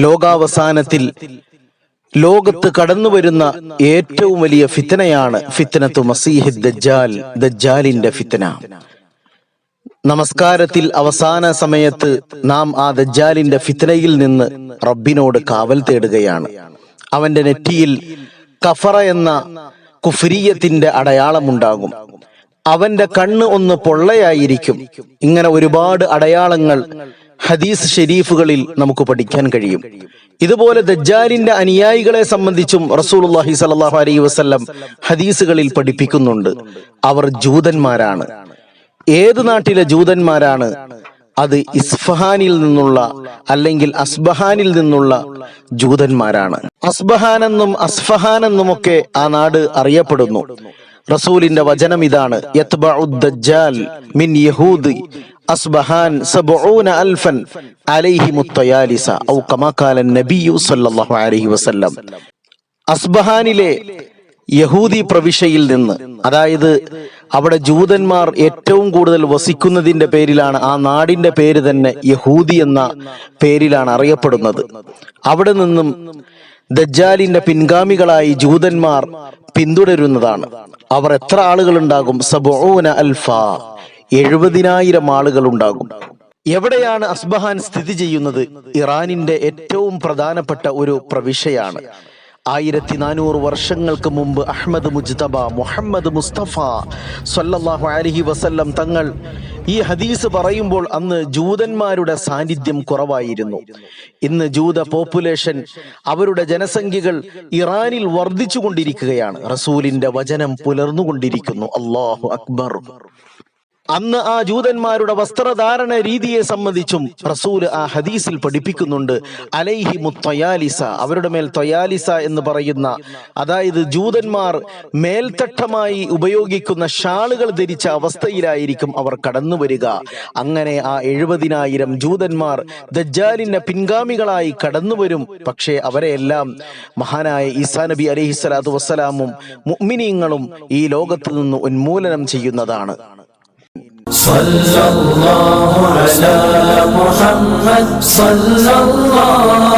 ലോകാവസാനത്തിൽ ലോകത്ത് കടന്നു വരുന്ന ഏറ്റവും വലിയ ഫിത്തനയാണ് ഫിത്തനത്തു മസീഹ് ദജ്ജാൽ ദജ്ജാലിന്റെ ഫിത്തന. നമസ്കാരത്തിൽ അവസാന സമയത്ത് നാം ആ ദജ്ജാലിന്റെ ഫിത്തനയിൽ നിന്ന് റബ്ബിനോട് കാവൽ തേടുകയാണ്. അവന്റെ നെറ്റിയിൽ കഫറ എന്ന കുഫ്രീയത്തിന്റെ അടയാളമുണ്ടാകും. അവന്റെ കണ്ണ് ഒന്ന് പൊള്ളയായിരിക്കും. ഇങ്ങനെ ഒരുപാട് അടയാളങ്ങൾ ഹദീസ് ഷെരീഫുകളിൽ നമുക്ക് പഠിക്കാൻ കഴിയും. ഇതുപോലെ ദജ്ജാലിന്റെ അനുയായികളെ സംബന്ധിച്ചും റസൂലുള്ളാഹി സ്വല്ലല്ലാഹു അലൈ വസല്ലം ഹദീസുകളിൽ പഠിപ്പിക്കുന്നുണ്ട്. അവർ ജൂതന്മാരാണ്. ഏത് നാട്ടിലെ ജൂതന്മാരാണ്? അത് ഇസ്ഫഹാനിൽ നിന്നുള്ള അല്ലെങ്കിൽ അസ്ബഹാനിൽ നിന്നുള്ള ജൂതന്മാരാണ്. അസ്ബഹാനെന്നും എന്നുമൊക്കെ ആ നാട് അറിയപ്പെടുന്നു. റസൂലിന്റെ വചനം ഇതാണ്. മിൻ അസ്ബഹാൻ സബഊന അൽഫൻ അലൈഹിമു തയാലിസ ഔ കമാ ഖാല നബിയു സല്ലല്ലാഹു അലൈഹി വസല്ലം. അസ്ബഹാനിലെ യഹൂദി പ്രവിശ്യയിൽ നിന്ന് അതായത് അവിടെ ജൂതന്മാർ ഏറ്റവും കൂടുതൽ വസിക്കുന്നതിന്റെ പേരിലാണ് ആ നാടിന്റെ പേര് തന്നെ യഹൂദി എന്ന പേരിലാണ് അറിയപ്പെടുന്നത്. അവിടെ നിന്നും ദജ്ജാലിന്റെ പിൻഗാമികളായി ജൂതന്മാർ പിന്തുടരുന്നതാണ്. അവർ എത്ര ആളുകൾ ഉണ്ടാകും സബൂന അൽഫ. എഴുപതിനായിരം ആളുകൾ ഉണ്ടാകും എവിടെയാണ് അസ്ബഹാൻ സ്ഥിതി ചെയ്യുന്നത്? ഇറാനിന്റെ ഏറ്റവും പ്രധാനപ്പെട്ട ഒരു പ്രവിശ്യയാണ്. ആയിരത്തി നാനൂറ് വർഷങ്ങൾക്ക് മുമ്പ് അഹമ്മദ് മുജ്തബ മുഹമ്മദ് മുസ്തഫ സല്ലല്ലാഹു അലഹി വസല്ലം തങ്ങൾ ഈ ഹദീസ് പറയുമ്പോൾ അന്ന് ജൂതന്മാരുടെ സാന്നിധ്യം കുറവായിരുന്നു. ഇന്ന് ജൂത പോപ്പുലേഷൻ അവരുടെ ജനസംഖ്യകൾ ഇറാനിൽ വർദ്ധിച്ചു കൊണ്ടിരിക്കുകയാണ് റസൂലിന്റെ വചനം പുലർന്നുകൊണ്ടിരിക്കുന്നു. അള്ളാഹു അക്ബർ. അന്ന് ആ ജൂതന്മാരുടെ വസ്ത്രധാരണ രീതിയെ സംബന്ധിച്ചും റസൂൽ ആ ഹദീസിൽ പഠിപ്പിക്കുന്നുണ്ട്. അലൈഹി മുത്തയാലിസ അവരുടെ മേൽ തൊയാലിസ എന്ന് പറയുന്ന അതായത് ജൂതന്മാർ മേൽത്തട്ടമായി ഉപയോഗിക്കുന്ന ഷാളുകൾ ധരിച്ച അവസ്ഥയിലായിരിക്കും അവർ കടന്നു വരിക അങ്ങനെ ആ എഴുപതിനായിരം ജൂതന്മാർ ദജ്ജാലിന്റെ പിൻഗാമികളായി കടന്നു വരും പക്ഷേ അവരെയെല്ലാം മഹാനായ ഈസാ നബി അലഹി സ്വലാത്തു വസ്സലാമും മുഅ്മിനീങ്ങളും ഈ ലോകത്ത് നിന്ന് ഉന്മൂലനം ചെയ്യുന്നതാണ്. صلی اللہ علی محمد صلی اللہ